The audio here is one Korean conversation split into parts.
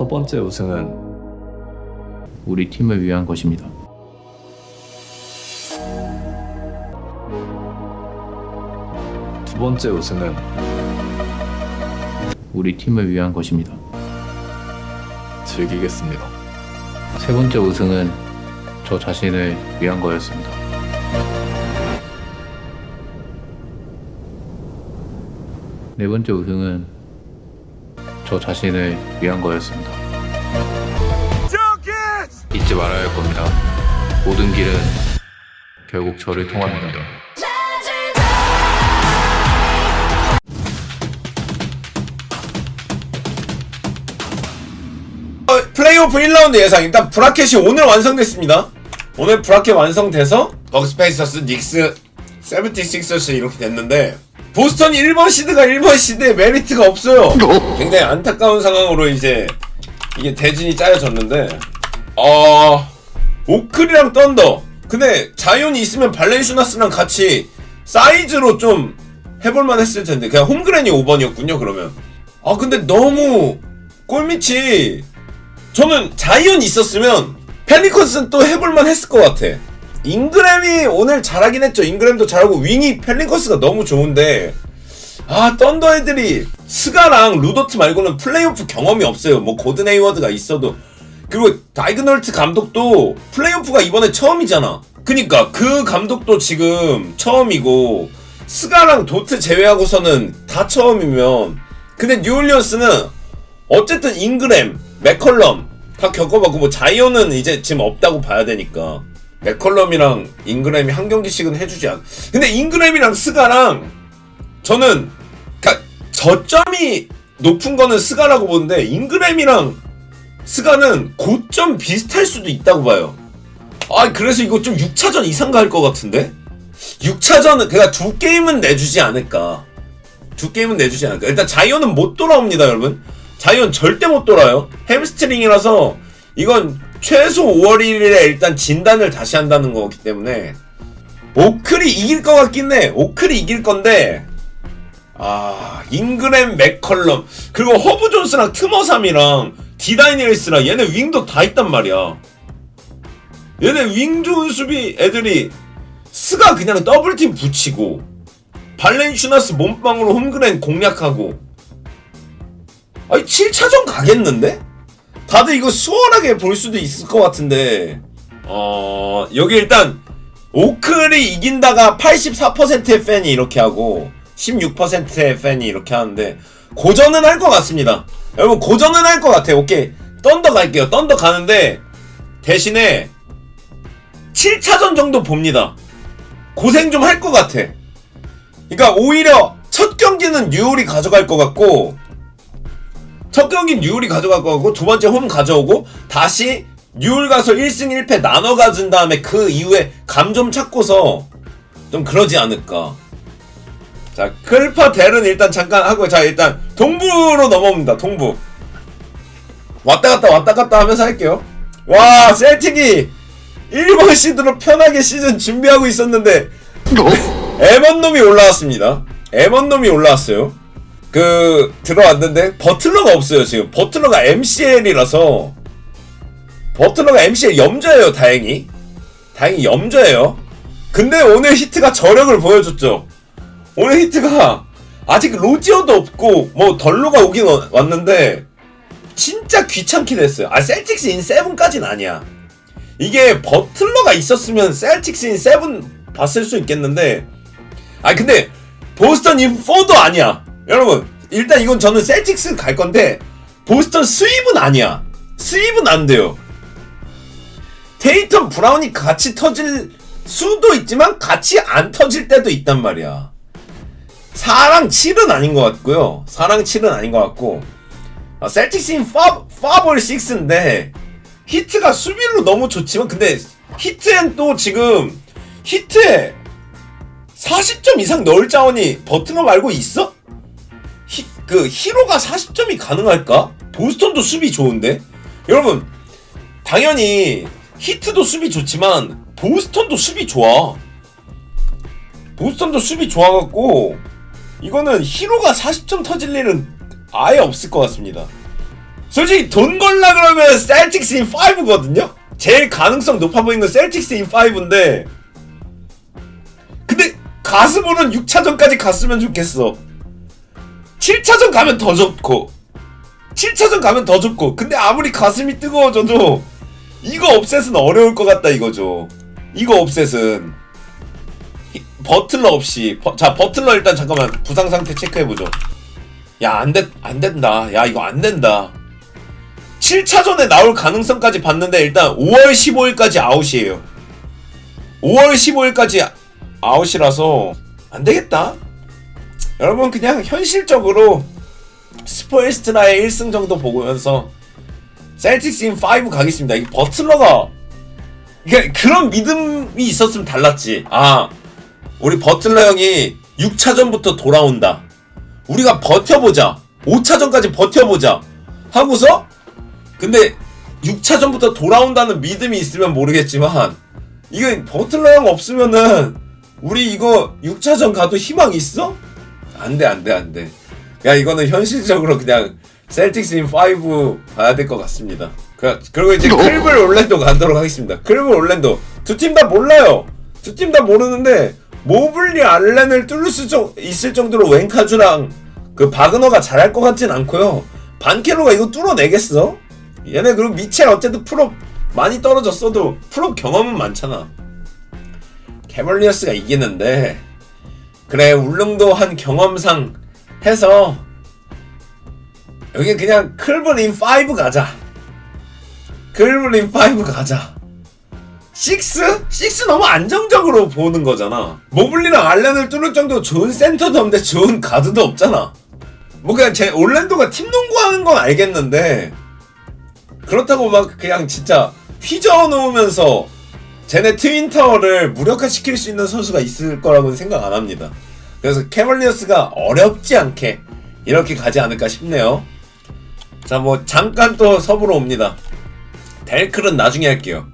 첫 번째 우승은 우리 팀을 위한 것입니다. 두 번째 우승은 우리 팀을 위한 것입니다. 즐기겠습니다. 세 번째 우승은 저 자신을 위한 거였습니다. 네 번째 우승은 저 자신을 위한 거였습니다. 잊지 말아야 할 겁니다. 모든 길은 결국 저를 통합니다. 어, 플레이오프 1라운드 예상 일단 브라켓이 오늘 완성됐습니다 오늘 브라켓 완성돼서 벅스페이서스, 닉스, 세븐티식서스 이렇게 됐는데 보스턴 1번 시드가 1번 시드에 메리트가 없어요. 굉장히 안타까운 상황으로 이제 이게 대진이 짜여졌는데 어... 오클이랑 던더. 근데 자이온이 있으면 발렌슈나스랑 같이 사이즈로 좀 해볼만 했을 텐데. 그냥 홈그랜이 5번이었군요 그러면. 아 근데 너무 꼴밑이 저는 자이언 있었으면 펠리컨스는 또 해볼만 했을 것 같아. 잉그램이 오늘 잘하긴 했죠. 잉그램도 잘하고 윙이 펠리컨스가 너무 좋은데 아 던더 애들이 스가랑 루더트 말고는 플레이오프 경험이 없어요. 뭐 고든 헤이워드가 있어도 그리고 다이그널트 감독도 플레이오프가 이번에 처음이잖아. 그니까 그 감독도 지금 처음이고 스가랑 도트 제외하고서는 다 처음이면 근데 뉴올리언스는 어쨌든 잉그램, 맥컬럼 다 겪어봤고 뭐 자이언은 이제 지금 없다고 봐야 되니까 맥컬럼이랑 잉그램이 한 경기씩은 해주지 않. 근데 잉그램이랑 스가랑 저는 그러니까 저점이 높은 거는 스가라고 보는데 잉그램이랑 스가는 고점 비슷할 수도 있다고 봐요. 아 그래서 이거 좀 6차전 이상 갈 것 같은데? 6차전은 그냥 두 게임은 내주지 않을까. 두 게임은 내주지 않을까. 일단 자이언은 못 돌아옵니다, 여러분. 자이언 절대 못 돌아요. 햄스트링이라서 이건 최소 5월 1일에 일단 진단을 다시 한다는 거기 때문에 오클이 이길 것 같긴 해. 오클이 이길 건데 아 잉그램 맥컬럼 그리고 허브 존스랑 트머삼이랑 디다이니엘스랑 얘네 윙도 다 있단 말이야. 얘네 윙 좋은 수비 애들이 스가 그냥 더블팀 붙이고 발렌슈나스 몸빵으로 홈그랜 공략하고 아니 7차전 가겠는데? 다들 이거 수월하게 볼 수도 있을 것 같은데. 어 여기 일단 오클이 이긴다가 84%의 팬이 이렇게 하고 16%의 팬이 이렇게 하는데 고전은 할 것 같습니다. 여러분 고전은 할 것 같아요. 오케이. 던더 갈게요. 던더 가는데 대신에 7차전 정도 봅니다. 고생 좀 할 것 같아. 그러니까 오히려 첫 경기는 뉴올이 가져갈 것 같고 첫 경기 뉴올이 가져갈 것 같고 두 번째 홈 가져오고 다시 뉴올 가서 1승 1패 나눠 가진 다음에 그 이후에 감 좀 찾고서 좀 그러지 않을까 자 클파 델은 일단 잠깐 하고 자 일단 동부로 넘어옵니다 동부 왔다 갔다 왔다 갔다 하면서 할게요 와 셀틱이 1번 시드로 편하게 시즌 준비하고 있었는데 에먼 놈이 올라왔습니다. 에먼 놈이 올라왔어요. 그 들어왔는데 버틀러가 없어요 지금. 버틀러가 MCL이라서 버틀러가 MCL 염저예요 다행히. 다행히 염저예요. 근데 오늘 히트가 저력을 보여줬죠. 오늘 히트가 아직 로지어도 없고 뭐 덜로가 오긴 와- 왔는데 진짜 귀찮긴 했어요. 아 셀틱스 인 세븐까진 아니야. 이게 버틀러가 있었으면 셀틱스 인 세븐 봤을 수 있겠는데 아 근데 보스턴 인 4도 아니야 여러분 일단 이건 저는 셀틱스 갈 건데 보스턴 스윕은 아니야. 스윕은 안 돼요. 테이턴 브라운이 같이 터질 수도 있지만 같이 안 터질 때도 있단 말이야. 4랑 7은 아닌 것 같고요. 4랑 7은 아닌 것 같고. 아, 셀틱스인 5, 5올 6인데 히트가 수비로 너무 좋지만 근데 히트엔 또 지금 히트에 40점 이상 넣을 자원이 버트너 말고 있어? 히, 그 히로가 40점이 가능할까? 보스턴도 수비 좋은데? 여러분 당연히 히트도 수비 좋지만 보스턴도 수비 좋아 보스턴도 수비 좋아갖고 이거는 히로가 40점 터질 일은 아예 없을 것 같습니다 솔직히 돈 걸라 그러면 셀틱스 인 5거든요? 제일 가능성 높아 보이는 건 셀틱스 인 5인데 근데 가스볼은 6차전까지 갔으면 좋겠어 7차전 가면 더 좋고. 7차전 가면 더 좋고. 근데 아무리 가슴이 뜨거워져도 이거 업셋은 어려울 것 같다 이거죠. 이거 업셋은. 히- 버틀러 없이. 버- 자 버틀러 일단 잠깐만 부상 상태 체크해보죠. 야 안됐 안된다. 야 이거 안된다. 7차전에 나올 가능성까지 봤는데 일단 5월 15일까지 아웃이에요. 5월 15일까지 아웃이라서 안되겠다 여러분 그냥 현실적으로 스포일스트라의 1승 정도 보면서 셀틱스 인 5 가겠습니다. 이 버틀러가 이게 그런 믿음이 있었으면 달랐지. 아 우리 버틀러 형이 6차전부터 돌아온다. 우리가 버텨보자. 5차전까지 버텨보자. 하고서 근데 6차전부터 돌아온다는 믿음이 있으면 모르겠지만 이게 버틀러 형 없으면은 우리 이거 6차전 가도 희망 있어? 안 돼 안 돼 안 돼. 야 이거는 현실적으로 그냥 셀틱스 인 5 봐야 될 것 같습니다. 그, 그리고 이제 클블 올랜도 가도록 하겠습니다. 클블 올랜도. 두 팀 다 몰라요. 두 팀 다 모르는데 모블리 알렌을 뚫을 수 정, 있을 정도로 웬카주랑 그 바그너가 잘할 것 같진 않고요. 반케로가 이거 뚫어내겠어? 얘네 그리고 미첼 어쨌든 프로 많이 떨어졌어도 프로 경험은 많잖아. 캐벌리어스가 이기는데 그래 울릉도 한 경험상 해서 여기 그냥 클블인 5 가자. 클블인 5 가자. 6? 6 너무 안정적으로 보는 거잖아. 모블리랑 알렌을 뚫을 정도 좋은 센터도 없는데 좋은 가드도 없잖아. 뭐 그냥 제 올랜도가 팀 농구하는 건 알겠는데 그렇다고 막 그냥 진짜 휘저어 놓으면서 쟤네 트윈타워를 무력화시킬 수 있는 선수가 있을 거라고는 생각 안 합니다. 그래서 캐벌리어스가 어렵지 않게 이렇게 가지 않을까 싶네요. 자, 뭐 잠깐 또 서부로 옵니다. 델클은 나중에 할게요.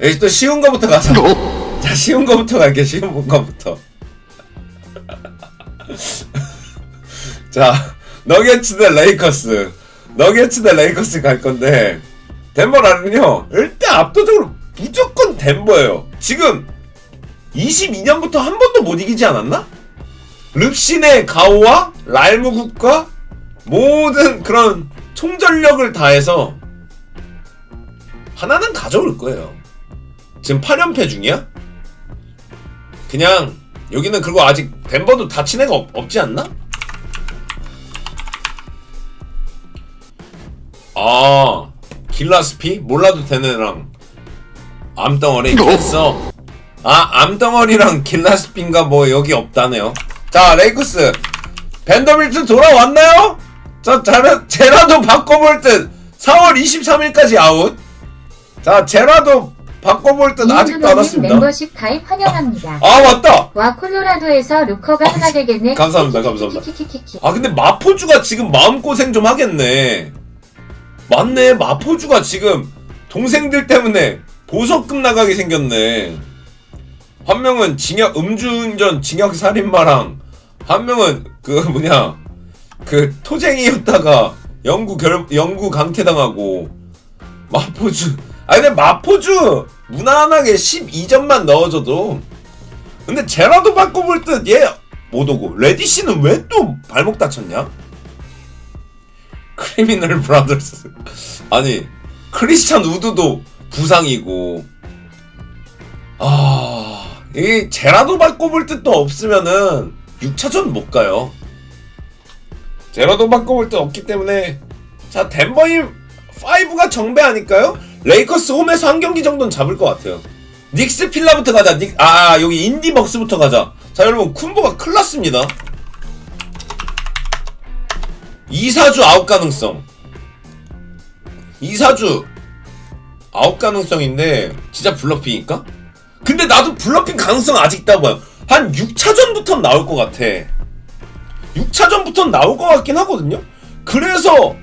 여기 또 쉬운 거부터 가자. 자, 쉬운 거부터 갈게요. 쉬운 거부터. 자, 너게츠 대 레이커스. 너게츠 대 레이커스 갈 건데 덴버라는요. 일단 압도적으로 무조건 덴버예요. 지금 22년부터 한 번도 못 이기지 않았나? 릅신의 가오와 랄무국과 모든 그런 총전력을 다해서 하나는 가져올 거예요. 지금 8연패 중이야? 그냥 여기는 그리고 아직 덴버도 다친 애가 없, 없지 않나? 아 길라스피? 몰라도 되는 애랑 암덩어리 됐어 아 암덩어리랑 길라스피인가 뭐 여기 없다네요 자 레이커스 벤더빌트 돌아왔나요? 자 제라, 제라도 바꿔볼 듯 4월 23일까지 아웃 자 제라도 바꿔볼 듯 아직도 안 왔습니다 멤버십 가입 환영합니다. 아 맞다 와 콜로라도에서 루커가 하나 되겠네. 감사합니다, 감사합니다. 키키키키키. 아 근데 마포주가 지금 마음고생 좀 하겠네 맞네 마포주가 지금 동생들 때문에 보석금 나가게 생겼네. 한 명은 징역 음주운전 징역 살인마랑 한 명은 그 뭐냐 그 토쟁이였다가 영구 결 영구 강퇴당하고 마포주 아 근데 마포주 무난하게 12점만 넣어줘도. 근데 제라도 바꿔볼 듯. 얘 못 오고. 레디씨는 왜 또 발목 다쳤냐? 크리미널 브라더스. 아니 크리스찬 우드도 부상이고. 아이 제라도 바꿔볼 듯도 없으면은 6차전 못 가요. 제라도 바꿔볼 듯 없기 때문에. 자 덴버인 5가 정배 아닐까요? 레이커스 홈에서 한 경기 정도는 잡을 것 같아요. 닉스 필라부터 가자. 닉, 아 여기 인디벅스부터 가자. 자 여러분 쿤보가 큰일 났습니다. 2사주 아웃 가능성. 2사주 아웃 가능성인데 진짜 블러핑일까? 근데 나도 블러핑 가능성 아직 있다고 봐요. 한 6차전부터 나올 것 같아. 6차전부터 나올 것 같긴 하거든요? 그래서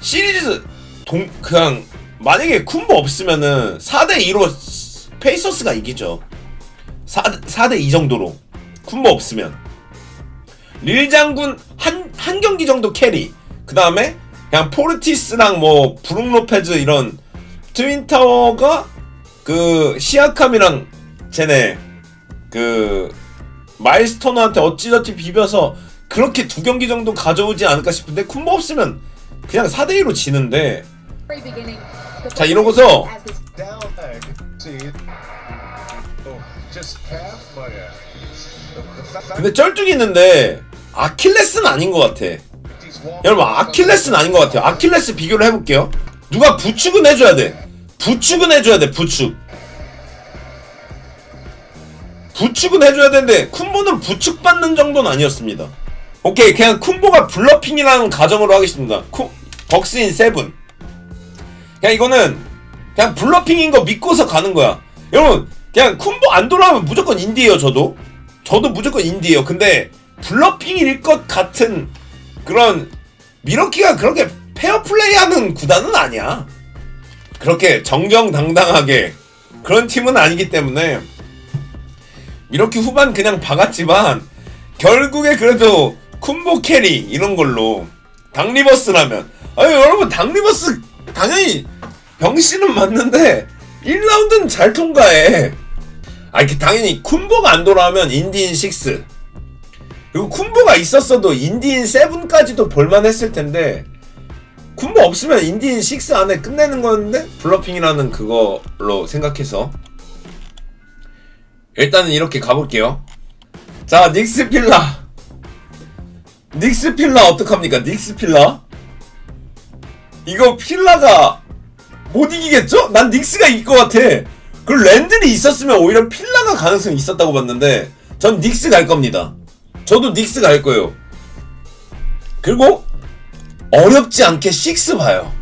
시리즈 동 그냥 만약에 쿤보 없으면은 4대 2로 페이서스가 이기죠. 4, 4대 2 정도로 쿤보 없으면. 릴 장군 한, 한 경기 정도 캐리. 그 다음에 그냥 포르티스랑 뭐 브룩 로페즈 이런 트윈 타워가 그 시아캄이랑 쟤네 그 마일스토너한테 어찌저찌 비벼서 그렇게 두 경기 정도 가져오지 않을까 싶은데 쿤보 없으면 그냥 4대 2로 지는데 자 이러고서 근데 쩔뚝이 있는데 아킬레스는 아닌 것 같아. 여러분 아킬레스는 아닌 것 같아요. 아킬레스 비교를 해볼게요. 누가 부축은 해줘야 돼. 부축은 해줘야 돼. 부축. 부축은 해줘야 되는데 쿤보는 부축 받는 정도는 아니었습니다. 오케이 그냥 쿤보가 블러핑이라는 가정으로 하겠습니다. 쿠, 벅스인 세븐. 그냥 이거는 그냥 블러핑인 거 믿고서 가는 거야. 여러분 그냥 쿤보 안 돌아오면 무조건 인디예요 저도. 저도 무조건 인디예요. 근데 블러핑일 것 같은 그런 미러키가 그렇게 페어플레이하는 구단은 아니야. 그렇게 정정당당하게 그런 팀은 아니기 때문에 미러키 후반 그냥 박았지만 결국에 그래도 쿤보 캐리 이런 걸로 당리버스라면 아니 여러분 당리버스 당연히 병신은 맞는데 1라운드는 잘 통과해. 아 이렇게 당연히 쿤보가 안 돌아오면 인디인 6 그리고 쿤보가 있었어도 인디인 7까지도 볼만했을 텐데 쿤보 없으면 인디인 6 안에 끝내는 거였는데? 블러핑이라는 그걸로 생각해서. 일단은 이렇게 가볼게요. 자 닉스 필라. 닉스 필라 어떡합니까? 닉스 필라? 이거 필라가 못 이기겠죠? 난 닉스가 이길 것 같아. 그리고 랜들이 있었으면 오히려 필라가 가능성이 있었다고 봤는데 전 닉스 갈 겁니다. 저도 닉스 갈 거예요. 그리고 어렵지 않게 6 봐요.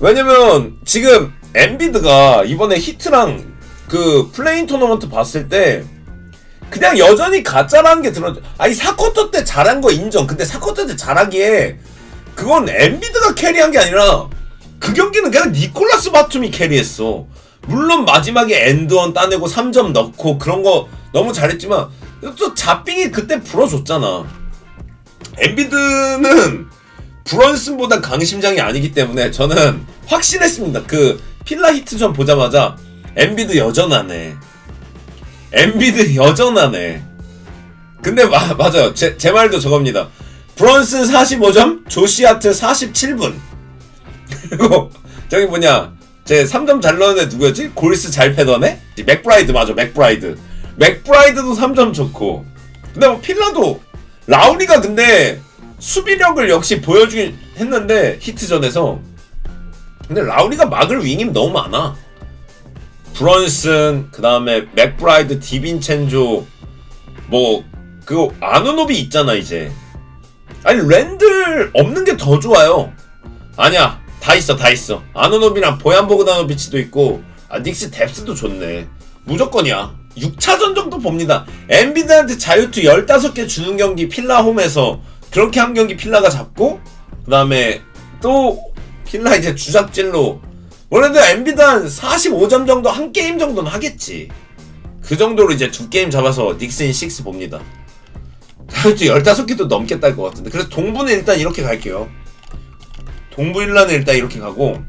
왜냐면 지금 엔비드가 이번에 히트랑 그 플레인 토너먼트 봤을 때 그냥 여전히 가짜라는 게 들어. 아니 사쿼터 때 잘한 거 인정. 근데 사쿼터 때 잘하기에 그건 엔비드가 캐리한 게 아니라 그 경기는 그냥 니콜라스 바툼이 캐리했어. 물론 마지막에 엔드원 따내고 3점 넣고 그런 거 너무 잘했지만 또 자빙이 그때 불어줬잖아. 엔비드는 브런슨보다 강심장이 아니기 때문에 저는 확신했습니다. 그 필라 히트전 보자마자 엔비드 여전하네. 엔비드 여전하네. 근데 마, 맞아요. 제, 제 말도 저겁니다. 브런슨 45점, 조시아트 47분. 그리고 저기 뭐냐 제 3점 잘애 누구였지? 골스 잘 애? 맥브라이드 맞아 맥브라이드 맥브라이드도 3점 좋고 근데 뭐 필라도 라우리가 근데 수비력을 역시 보여주긴 했는데 히트전에서. 근데 라우리가 막을 윙이 너무 많아. 브런슨 그 다음에 맥브라이드 디빈첸조 뭐 그거 아누노비 있잖아 이제. 아니 랜들 없는 게 더 좋아요. 아니야 다 있어 다 있어. 아노노비랑 보얀 보그다노비치도 있고 아 닉스 뎁스도 좋네. 무조건이야. 6차전 정도 봅니다. 엔비드한테 자유투 15개 주는 경기 필라 홈에서 그렇게 한 경기 필라가 잡고 그 다음에 또 필라 이제 주작질로 원래도 엔비드 한 45점 정도 한 게임 정도는 하겠지. 그 정도로 이제 두 게임 잡아서 닉스인 6 봅니다. 자유투 15개도 넘겠다 할것 같은데. 그래서 동부는 일단 이렇게 갈게요. 동부 일라는 일단 이렇게 가고.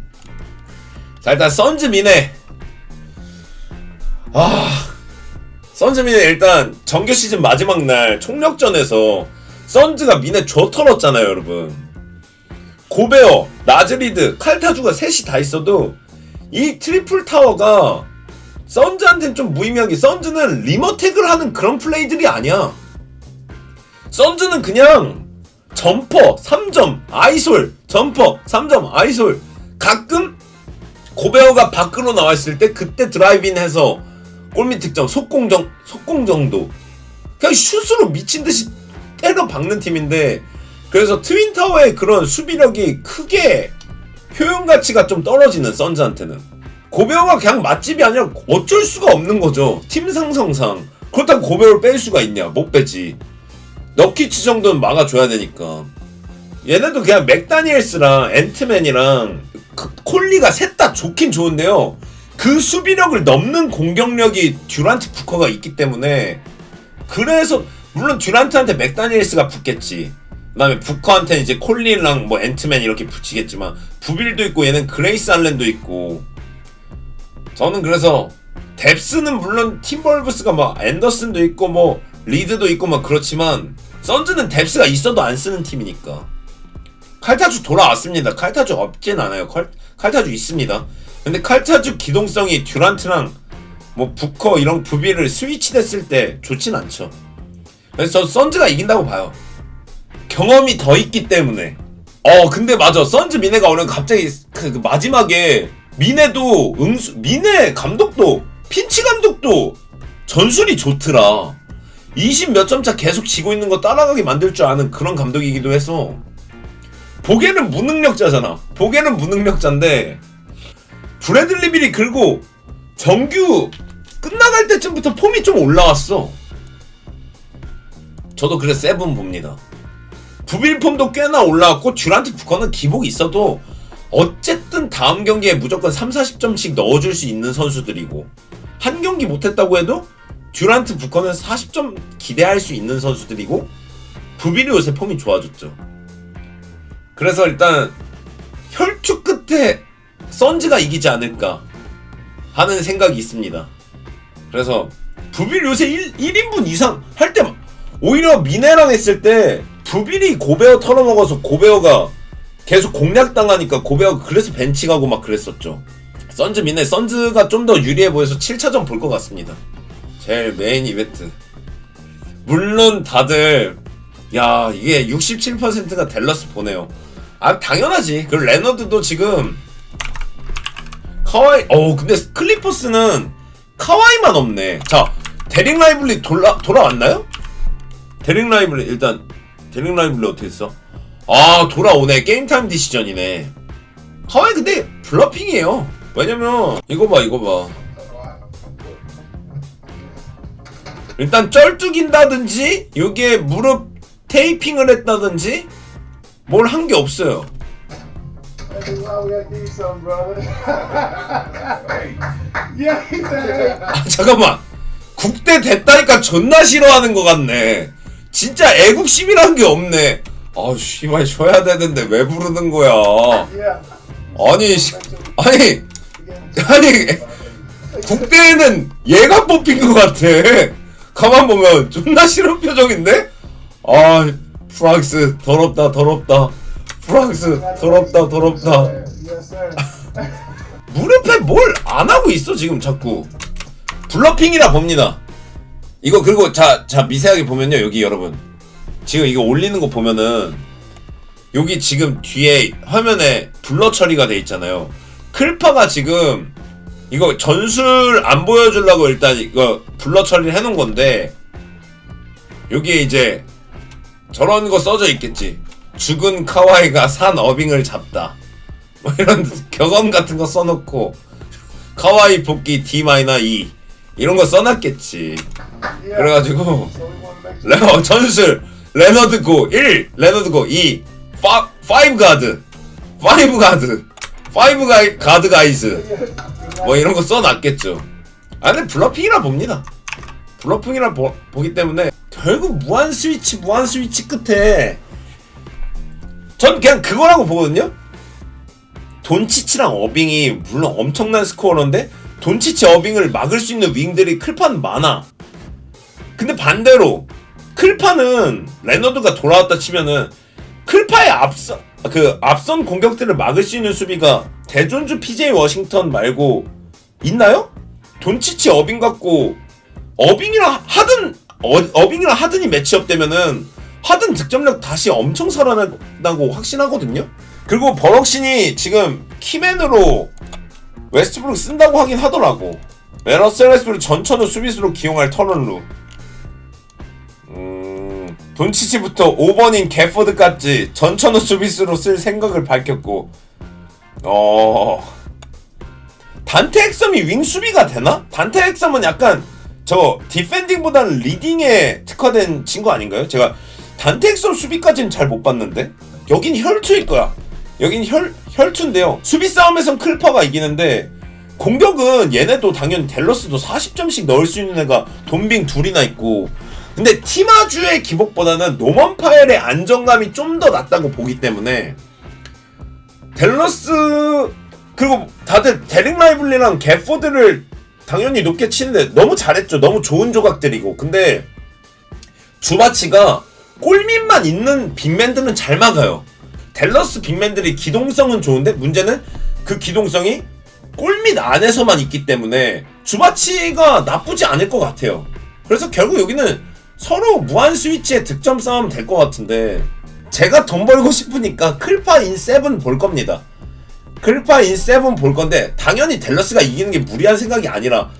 자 일단 선즈 미네 아 선즈 미네 일단 정규 시즌 마지막 날 총력전에서 선즈가 미네 줘 털었잖아요 여러분. 고베어 나즈리드 칼타주가 셋이 다 있어도 이 트리플 타워가 선즈한테는 좀 무의미하게 선즈는 리머택을 하는 그런 플레이들이 아니야. 선즈는 그냥 점퍼 3점 아이솔 점퍼 3점 아이솔. 가끔 고베어가 밖으로 나왔을 때 그때 드라이빙 해서 골밑 득점 속공 정 속공 정도. 그냥 슛으로 미친 듯이 때려 박는 팀인데 그래서 트윈 타워의 그런 수비력이 크게 효용 가치가 좀 떨어지는 선즈한테는. 고베어가 그냥 맛집이 아니라 어쩔 수가 없는 거죠. 팀 상성상. 그렇다고 고베어를 뺄 수가 있냐. 못 빼지. 너키치 정도는 막아줘야 되니까. 얘네도 그냥 맥다니엘스랑 앤트맨이랑 그 콜리가 셋 다 좋긴 좋은데요. 그 수비력을 넘는 공격력이 듀란트 부커가 있기 때문에 그래서 물론 듀란트한테 맥다니엘스가 붙겠지 그다음에 부커한테는 이제 콜린랑 뭐 앤트맨 이렇게 붙이겠지만 부빌도 있고 얘는 그레이스 알렌도 있고 저는 그래서 뎁스는 물론 팀벌브스가 막 앤더슨도 있고 뭐 리드도 있고 막 그렇지만 선즈는 뎁스가 있어도 안 쓰는 팀이니까 칼타주 돌아왔습니다. 칼타주 없진 않아요. 칼, 칼타주 있습니다. 근데 칼타주 기동성이 듀란트랑 뭐 부커 이런 부비를 스위치 됐을 때 좋진 않죠. 그래서 저 선즈가 이긴다고 봐요. 경험이 더 있기 때문에. 어 근데 맞아 선즈 미네가 오늘 갑자기 그, 그 마지막에 미네도 응수 미네 감독도 핀치 감독도 전술이 좋더라. 20 몇 점 차 계속 지고 있는 거 따라가게 만들 줄 아는 그런 감독이기도 해서 보기에는 무능력자잖아. 보기에는 무능력자인데 브래들리 빌이 그리고 정규 끝나갈 때쯤부터 폼이 좀 올라왔어. 저도 그래서 세븐 봅니다. 부빌 폼도 꽤나 올라왔고 듀란트 부커는 기복이 있어도 어쨌든 다음 경기에 무조건 3, 40점씩 넣어줄 수 있는 선수들이고 한 경기 못했다고 해도 듀란트 부커는 40점 기대할 수 있는 선수들이고 부빌이 요새 폼이 좋아졌죠. 그래서 일단 혈투 끝에 선즈가 이기지 않을까 하는 생각이 있습니다. 그래서 부빌 요새 1, 1인분 이상 할 때 오히려 미네랑 했을 때 부빌이 고베어 털어먹어서 고베어가 계속 공략당하니까 고베어가 그래서 벤치 가고 막 그랬었죠. 선즈 미네 선즈가 좀 더 유리해 보여서 7차전 볼 것 같습니다. 제일 메인 이벤트. 물론 다들 야 이게 67%가 델러스 보내요. 아 당연하지. 그 레너드도 지금 카와이. 어 근데 클리퍼스는 카와이만 없네. 자 데릭 라이블리 돌아 돌아왔나요? 데릭 라이블리 일단 데릭 라이블리 어떻게 했어? 아 돌아오네. 게임 타임 디시전이네. 카와이 근데 블러핑이에요. 왜냐면 이거 봐 이거 봐. 일단 쩔뚝인다든지 여기에 무릎 테이핑을 했다든지 뭘 한 게 없어요. 아 잠깐만 국대 됐다니까 존나 싫어하는 것 같네. 진짜 애국심이란 게 없네. 아 씨발 쉬어야 되는데 왜 부르는 거야? 아니 씨, 아니 아니 국대에는 얘가 뽑힌 것 같아. 가만 보면 존나 싫은 표정인데? 아 프랑스 더럽다 더럽다. 프랑스 더럽다 더럽다. 무릎에 뭘 안 하고 있어 지금 자꾸 블러핑이라 봅니다 이거 그리고 자, 자 미세하게 보면요 여기 여러분. 지금 이거 올리는 거 보면은 여기 지금 뒤에 화면에 블러 처리가 돼 있잖아요. 클파가 지금 이거 전술 안 보여주려고 일단 이거 블러 처리를 해놓은 건데 여기에 이제 저런 거 써져 있겠지. 죽은 카와이가 산 어빙을 잡다. 뭐 이런 격언 같은 거 써놓고 카와이 복귀 D-2 이런 거 써놨겠지. 그래가지고. 레어 전술. 레너드 고 1, 레너드 고 2, 5 가드. 5 가드. 5 가이, 가드 가이즈. 뭐 이런 거 써놨겠죠. 아 근데 블러핑이라 봅니다. 블러핑이라 보, 보기 때문에 결국 무한 스위치 무한 스위치 끝에 전 그냥 그거라고 보거든요? 돈치치랑 어빙이 물론 엄청난 스코어인데 돈치치 어빙을 막을 수 있는 윙들이 클파는 많아 근데 반대로 클파는 레너드가 돌아왔다 치면은 클파의 앞선 그 앞선 공격들을 막을 수 있는 수비가 대존주 PJ 워싱턴 말고 있나요? 돈치치 어빙 갖고 어빙이랑 하든 어, 어빙이랑 하든이 매치업 되면은 하든 득점력 다시 엄청 살아난다고 확신하거든요. 그리고 버럭신이 지금 키맨으로 웨스트브룩 쓴다고 하긴 하더라고. 메러스 웨스트브룩 전천후 수비수로 기용할 터널루. 음, 돈치치부터 5번인 개포드까지 전천후 수비수로 쓸 생각을 밝혔고, 어, 단테 핵섬이 윙 수비가 되나? 단테 핵섬은 약간 저 디펜딩보다는 리딩에 특화된 친구 아닌가요? 제가 단테 핵섬 수비까지는 잘 못 봤는데 여긴 혈투일 거야. 여긴 혈 혈투인데요. 수비 싸움에선 클퍼가 이기는데 공격은 얘네도 당연히 델러스도 40점씩 넣을 수 있는 애가 돈빙 둘이나 있고 근데 티마주의 기복보다는 노먼 파엘의 안정감이 좀 더 낫다고 보기 때문에 델러스 그리고 다들 데릭 라이블리랑 개포드를 당연히 높게 치는데 너무 잘했죠. 너무 좋은 조각들이고. 근데 주바치가 골밑만 있는 빅맨들은 잘 막아요. 델러스 빅맨들이 기동성은 좋은데 문제는 그 기동성이 골밑 안에서만 있기 때문에 주바치가 나쁘지 않을 것 같아요. 그래서 결국 여기는 서로 무한 스위치의 득점 싸움 될 것 같은데 제가 돈 벌고 싶으니까 클파 인 세븐 볼 겁니다. 클파 인 세븐 볼 건데 당연히 델러스가 이기는 게 무리한 생각이 아니라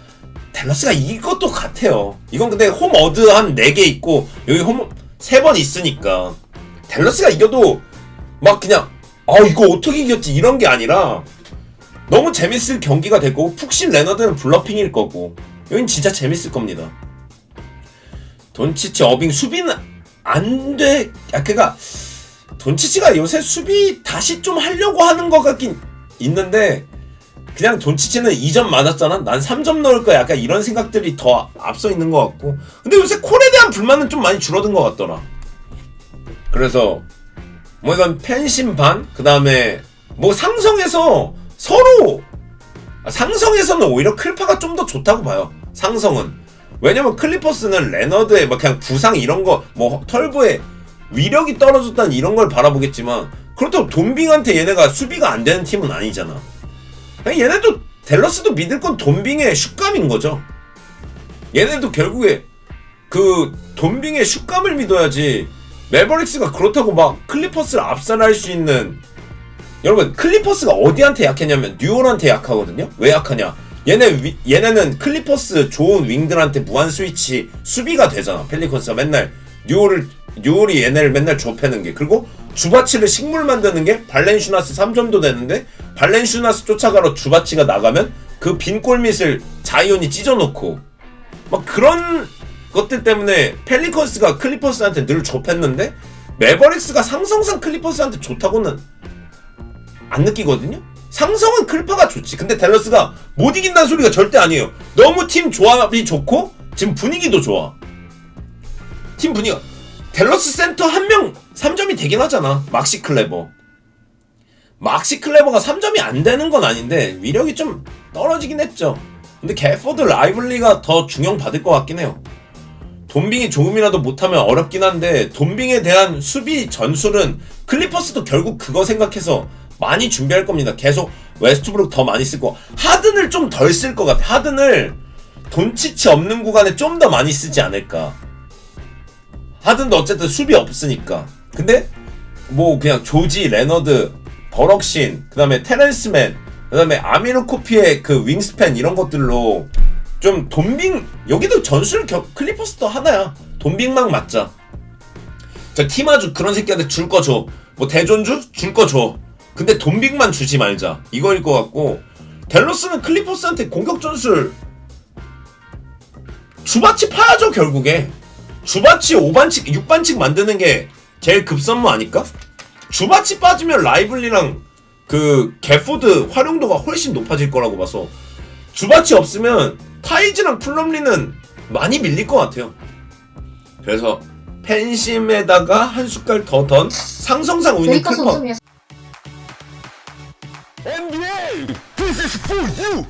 델러스가 이길 것도 같아요. 이건 근데 홈 어드 한 4개 있고 여기 홈 3번 있으니까 델러스가 이겨도 막 그냥 아 이거 어떻게 이겼지 이런 게 아니라 너무 재밌을 경기가 될 거고 푹신 레너드는 블러핑일 거고 여긴 진짜 재밌을 겁니다. 돈치치 어빙 수비는 안 돼. 아 그니까 돈치치가 요새 수비 다시 좀 하려고 하는 것 같긴 있는데 그냥 돈치치는 2점 맞았잖아. 난 3점 넣을 거야. 약간 이런 생각들이 더 앞서 있는 것 같고. 근데 요새 콜에 대한 불만은 좀 많이 줄어든 것 같더라. 그래서 뭐 이건 팬심 반, 그 다음에 뭐 상성에서 서로 아, 상성에서는 오히려 클파가 좀 더 좋다고 봐요. 상성은 왜냐면 클리퍼스는 레너드의 막 그냥 부상 이런 거 뭐 털브의 위력이 떨어졌다는 이런 걸 바라보겠지만 그렇다고 돈빙한테 얘네가 수비가 안 되는 팀은 아니잖아. 그냥 얘네도 델러스도 믿을 건 돈빙의 슛감인 거죠. 얘네도 결국에 그 돈빙의 슛감을 믿어야지 매버릭스가 그렇다고 막 클리퍼스를 압살할 수 있는 여러분 클리퍼스가 어디한테 약했냐면 뉴올한테 약하거든요. 왜 약하냐? 얘네 위- 얘네는 클리퍼스 좋은 윙들한테 무한 스위치 수비가 되잖아. 펠리컨스가 맨날 뉴올을 뉴올이 얘네를 맨날 좁혀는 게 그리고 주바치를 식물 만드는 게 발렌슈나스 3점도 되는데 발렌슈나스 쫓아가러 주바치가 나가면 그 빈 골밑을 자이온이 찢어놓고 막 그런 것들 때문에 펠리컨스가 클리퍼스한테 늘 좁혔는데 매버릭스가 상성상 클리퍼스한테 좋다고는 안 느끼거든요. 상성은 클파가 좋지. 근데 댈러스가 못 이긴다는 소리가 절대 아니에요. 너무 팀 조합이 좋고 지금 분위기도 좋아. 팀 분위기가 댈러스 센터 한 명 3점이 되긴 하잖아. 막시 클레버. 막시 클레버가 3점이 안 되는 건 아닌데 위력이 좀 떨어지긴 했죠. 근데 개포드 라이블리가 더 중용 받을 것 같긴 해요. 돈빙이 조금이라도 못하면 어렵긴 한데 돈빙에 대한 수비 전술은 클리퍼스도 결국 그거 생각해서 많이 준비할 겁니다. 계속 웨스트브룩 더 많이 쓸 거. 하든을 좀 덜 쓸 것 같아. 하든을 돈치치 없는 구간에 좀 더 많이 쓰지 않을까. 하든도 어쨌든 수비 없으니까. 근데 뭐 그냥 조지, 레너드, 버럭신, 그 다음에 테렌스맨, 그 다음에 아미르 코피의 그 윙스팬 이런 것들로 좀 돈빙 여기도 전술 겨, 클리퍼스도 하나야. 돈빙만 맞자. 저 티마주 그런 새끼한테 줄 거 줘. 뭐 대존주 줄 거 줘. 근데 돈빙만 주지 말자. 이거일 것 같고 델로스는 클리퍼스한테 공격 전술 주바치 파야죠 결국에. 주바치 5반칙 6반칙 만드는 게 제일 급선무 아닐까? 주바치 빠지면 라이블리랑 그 개포드 활용도가 훨씬 높아질 거라고 봐서 주바치 없으면 타이즈랑 플럼리는 많이 밀릴 것 같아요. 그래서 팬심에다가 한 숟갈 더 던 상성상 운이 레이커스 클퍼 우승이었습니다. NBA! This is for you!